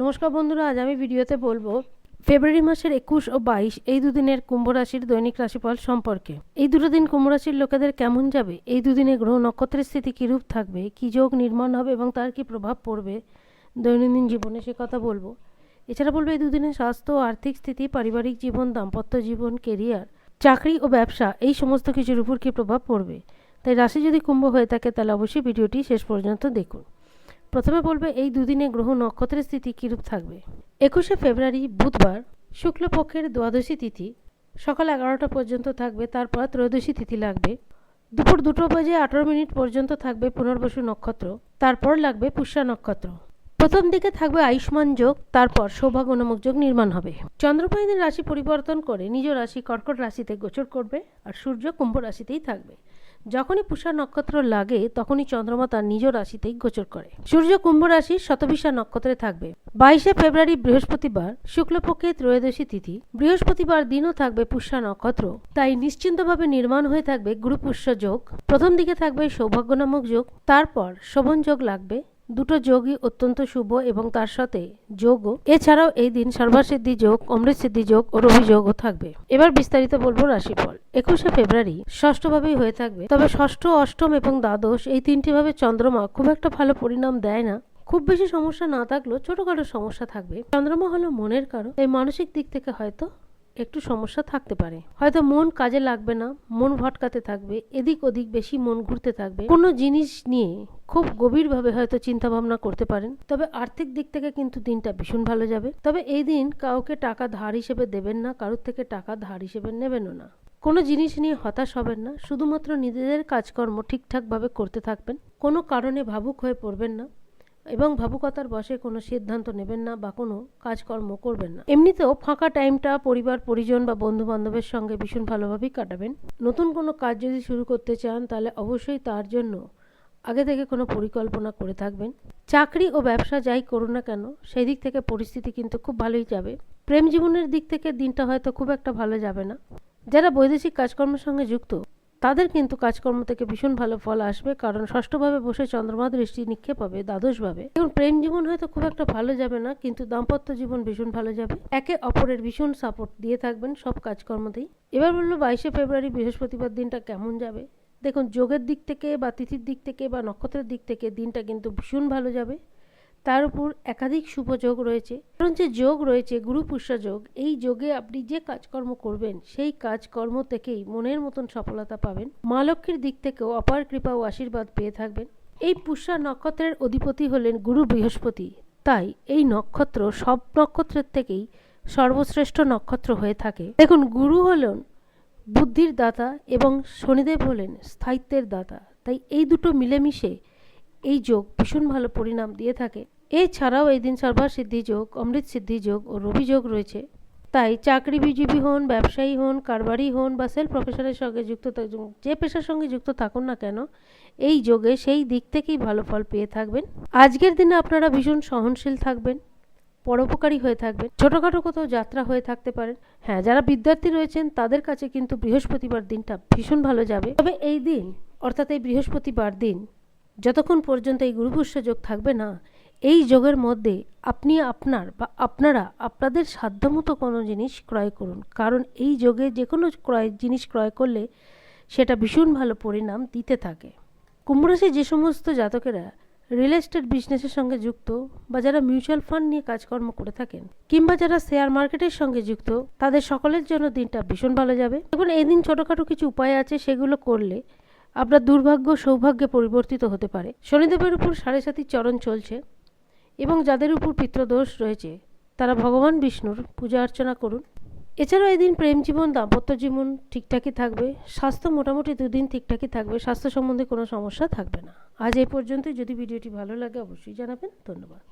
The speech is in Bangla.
নমস্কার বন্ধুরা, আজ আমি ভিডিওতে বলব ফেব্রুয়ারি মাসের একুশ ও বাইশ, এই দুদিনের কুম্ভ রাশির দৈনিক রাশিফল সম্পর্কে। এই দুটো দিন কুম্ভ রাশির লোকেদের কেমন যাবে? এই দুদিনে গ্রহ নক্ষত্রের স্থিতি কীরূপ থাকবে? কী যোগ নির্মাণ হবে এবং তার কী প্রভাব পড়বে? দৈনন্দিন জীবনে সে কথা বলব। এছাড়া বলব, এই দুদিনে স্বাস্থ্য, আর্থিক স্থিতি, পারিবারিক জীবন, দাম্পত্য জীবন কেরিয়ার চাকরি ও ব্যবসা, এই সমস্ত কিছুর উপর কী প্রভাব পড়বে? তাই রাশি যদি কুম্ভ হয়ে থাকে, তাহলে অবশ্যই ভিডিওটি শেষ পর্যন্ত দেখুন। প্রথমে বলবে এই দুদিনে গ্রহ নক্ষত্রের স্থিতি কীরূপ থাকবে? একুশে ফেব্রুয়ারি, বুধবার, শুক্লপক্ষের দ্বাদশী তিথি। সকাল এগারোটা পর্যন্ত থাকবে, তারপর ত্রয়োদশী তিথি লাগবে। দুপুর দুটো বাজে আঠারো মিনিট পর্যন্ত থাকবে পুনর্বসু নক্ষত্র, তারপর লাগবে পুষ্যা নক্ষত্র। প্রথম দিকে থাকবে আয়ুষ্মান যোগ, তারপর সৌভাগ্য নামক যোগ নির্মাণ হবে। চন্দ্রপাইদের রাশি পরিবর্তন করে নিজ রাশি কর্কট রাশিতে গোচর করবে আর সূর্য কুম্ভ রাশিতেই থাকবে। যখনই পুষা নক্ষত্র লাগে, তখনই চন্দ্রমা তার নিজ রাশিতেই গোচর করে। সূর্য কুম্ভ রাশি শতবিশা নক্ষত্রে থাকবে। বাইশে ফেব্রুয়ারি বৃহস্পতিবার, শুক্লপক্ষে ত্রয়োদশী তিথি। বৃহস্পতিবার দিনও থাকবে পুষ্যা নক্ষত্র। তাই নিশ্চিন্তভাবে নির্মাণ হয়ে থাকবে গুরুপুষ্য যোগ। প্রথম দিকে থাকবে সৌভাগ্য নামক যোগ। তারপর শোভন যোগ লাগবে। দুটো যোগই অত্যন্ত শুভ এবং তার সাথে যোগও। এছাড়াও এই দিন সর্বাসিদ্ধি যোগ অমৃত সিদ্ধি যোগ ও রবি যোগও থাকবে। এবার বিস্তারিত বলব রাশিফল। একুশে ফেব্রুয়ারি ষষ্ঠভাবেই হয়ে থাকবে। তবে ষষ্ঠ, অষ্টম এবং দ্বাদশ এই তিনটি ভাবে চন্দ্রমা খুব একটা ভালো পরিণাম দেয় না। খুব বেশি সমস্যা না থাকলেও ছোটখাটো সমস্যা থাকবে। চন্দ্রমা হলো মনের কারও এই মানসিক দিক থেকে হয়তো একটু সমস্যা থাকতে পারে। হয়তো মন কাজে লাগবে না, মন ভটকাতে থাকবে, এদিক ওদিক বেশি মন ঘুরতে থাকবে। কোনো জিনিস নিয়ে খুব গভীরভাবে হয়তো চিন্তা ভাবনা করতে পারেন, তবে আর্থিক দিক থেকে কিন্তু দিনটা ভীষণ ভালো যাবে। তবে এই দিন কাউকে টাকা ধার হিসেবে দেবেন না, কারোর থেকে টাকা ধার হিসেবে নেবেনও না। কোনো জিনিস নিয়ে হতাশ হবেন না, শুধুমাত্র নিজেদের কাজকর্ম ঠিকঠাকভাবে করতে থাকবেন। কোনো কারণে ভাবুক হয়ে পড়বেন না। এবং ভাবুকতার বসে কোনো সিদ্ধান্ত নেবেন না বা কোনো কাজকর্ম করবেন না। এমনিতেও ফাঁকা টাইমটা পরিবার, পরিজন বা বন্ধু বান্ধবের সঙ্গে ভীষণ ভালোভাবেই কাটাবেন। নতুন কোনো কাজ যদি শুরু করতে চান, তাহলে অবশ্যই তার জন্য আগে থেকে কোনো পরিকল্পনা করে থাকবেন। চাকরি ও ব্যবসা যাই করুন না কেন সেই দিক থেকে পরিস্থিতি কিন্তু খুব ভালোই যাবে। প্রেম জীবনের দিক থেকে দিনটা হয়তো খুব একটা ভালো যাবে না। যারা বৈদেশিক কাজকর্মের সঙ্গে যুক্ত তাদের কিন্তু কাজকর্ম থেকে ভীষণ ভালো ফল আসবে, কারণ ষষ্ঠভাবে বসে চন্দ্রমা দৃষ্টি নিক্ষেপ হবে দ্বাদশভাবে। এবং প্রেম জীবন হয়তো খুব একটা ভালো যাবে না, কিন্তু দাম্পত্য জীবন ভীষণ ভালো যাবে। একে অপরের ভীষণ সাপোর্ট দিয়ে থাকবেন সব কাজকর্মতেই। এবার বলল, বাইশে ফেব্রুয়ারি বৃহস্পতিবার দিনটা কেমন যাবে? দেখুন, যোগের দিক থেকে বা তিথির দিক থেকে বা নক্ষত্রের দিক থেকে দিনটা কিন্তু ভীষণ ভালো যাবে। তার উপর একাধিক শুভ যোগ রয়েছে। কারণ যে যোগ রয়েছে, গুরু পুষ্যা যোগ, এই যোগে আপনি যে কাজকর্ম করবেন, সেই কাজকর্ম থেকেই মনের মতন সফলতা পাবেন। মা লক্ষ্মীর দিক থেকেও অপার কৃপা ও আশীর্বাদ পেয়ে থাকবেন। এই পুষ্যা নক্ষত্রের অধিপতি হলেন গুরু বৃহস্পতি। তাই এই নক্ষত্র সব নক্ষত্রের থেকেই সর্বশ্রেষ্ঠ নক্ষত্র হয়ে থাকে। দেখুন, গুরু হলেন বুদ্ধির দাতা এবং শনিদেব হলেন স্থায়িত্বের দাতা। তাই এই দুটো মিলেমিশে এই যোগ ভীষণ ভালো পরিণাম দিয়ে থাকে। এছাড়াও এই দিন সর্বাসিদ্ধি যোগ, অমৃত সিদ্ধি যোগ ও রবি যোগ রয়েছে। তাই চাকরি চাকরিজীবী হন, ব্যবসায়ী হন, কারবারি হন বা সেলফ প্রফেশনের সঙ্গে যুক্ত যে পেশার সঙ্গে যুক্ত থাকুন না কেন, এই যোগে সেই দিক থেকেই ভালো ফল পেয়ে থাকবেন। আজকের দিনে আপনারা ভীষণ সহনশীল থাকবেন, পরোপকারী হয়ে থাকবেন, ছোটোখাটো কোথাও যাত্রা হয়ে থাকতে পারেন। হ্যাঁ যারা বিদ্যার্থী রয়েছেন, তাদের কাছে কিন্তু বৃহস্পতিবার দিনটা ভীষণ ভালো যাবে। তবে এই দিন, অর্থাৎ এই বৃহস্পতিবার দিন যতক্ষণ পর্যন্ত এই গুরুপুষ্য যোগ থাকবে না, এই যোগের মধ্যে আপনি আপনার বা আপনারা আপনাদের সাধ্যমতো কোনো জিনিস ক্রয় করুন। কারণ এই যোগে যে কোনো ক্রয়, জিনিস ক্রয় করলে সেটা ভীষণ ভালো পরিণাম দিতে থাকে। কুম্ভরাশি যে সমস্ত জাতকেরা রিয়েল এস্টেট বিজনেসের সঙ্গে যুক্ত বা যারা মিউচুয়াল ফান্ড নিয়ে কাজকর্ম করে থাকেন কিংবা যারা শেয়ার মার্কেটের সঙ্গে যুক্ত, তাদের সকলের জন্য দিনটা ভীষণ ভালো যাবে। এখন এই দিন ছোটোখাটো কিছু উপায় আছে, সেগুলো করলে আপনার দুর্ভাগ্য সৌভাগ্যে পরিবর্তিত হতে পারে। শনিদেবের উপর সাড়ে সাতির চরণ চলছে এবং যাদের উপর পিতৃদোষ রয়েছে, তারা ভগবান বিষ্ণুর পূজা অর্চনা করুন। এছাড়াও এদিন প্রেম জীবন, দাম্পত্য জীবন ঠিকঠাকই থাকবে, স্বাস্থ্য মোটামুটি দুদিন ঠিকঠাকই থাকবে, স্বাস্থ্য সম্বন্ধে কোনো সমস্যা থাকবে না। আজ এই পর্যন্তই। যদি ভিডিওটি ভালো লাগে, অবশ্যই জানাবেন। ধন্যবাদ।